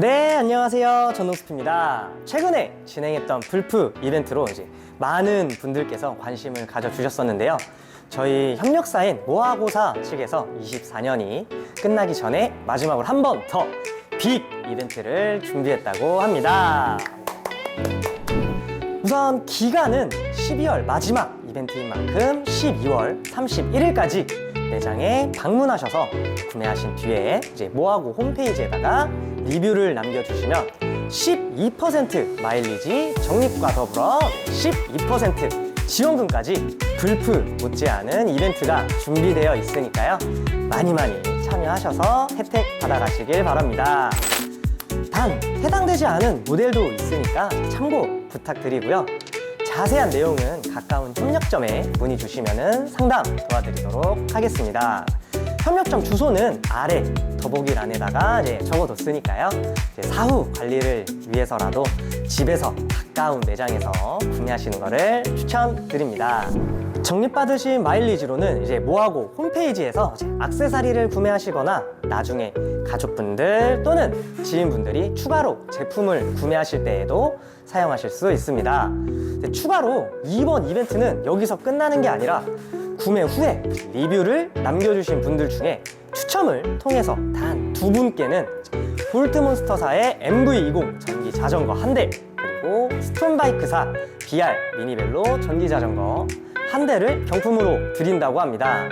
네, 안녕하세요. 전호스프입니다. 최근에 진행했던 불프 이벤트로 이제 많은 분들께서 관심을 가져주셨었는데요. 저희 협력사인 모아고사 측에서 24년이 끝나기 전에 마지막으로 한 번 더 빅 이벤트를 준비했다고 합니다. 우선 기간은 12월 마지막 이벤트인 만큼 12월 31일까지 매장에 방문하셔서 구매하신 뒤에 이제 모아고 홈페이지에다가 리뷰를 남겨주시면 12% 마일리지 적립과 더불어 12% 지원금까지 불프 못지않은 이벤트가 준비되어 있으니까요. 많이 많이 참여하셔서 혜택 받아가시길 바랍니다. 단 해당되지 않은 모델도 있으니까 참고 부탁드리고요. 자세한 내용은 가까운 협력점에 문의 주시면 상담 도와드리도록 하겠습니다. 협력점 주소는 아래 더보기란에다가 이제 적어뒀으니까요. 이제 사후 관리를 위해서라도 집에서 가까운 매장에서 구매하시는 것을 추천드립니다. 적립받으신 마일리지로는 이제 모아고 홈페이지에서 악세사리를 구매하시거나 나중에 가족분들 또는 지인분들이 추가로 제품을 구매하실 때에도 사용하실 수 있습니다. 추가로 이번 이벤트는 여기서 끝나는 게 아니라 구매 후에 리뷰를 남겨주신 분들 중에 추첨을 통해서 단 두 분께는 볼트몬스터사의 MV20 전기 자전거 한 대 그리고 스톤바이크사 BR 미니벨로 전기 자전거 한 대를 경품으로 드린다고 합니다.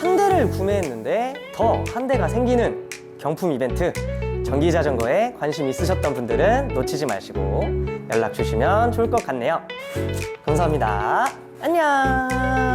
한 대를 구매했는데 더 한 대가 생기는 경품 이벤트 전기 자전거에 관심 있으셨던 분들은 놓치지 마시고 연락 주시면 좋을 것 같네요. 감사합니다. 안녕.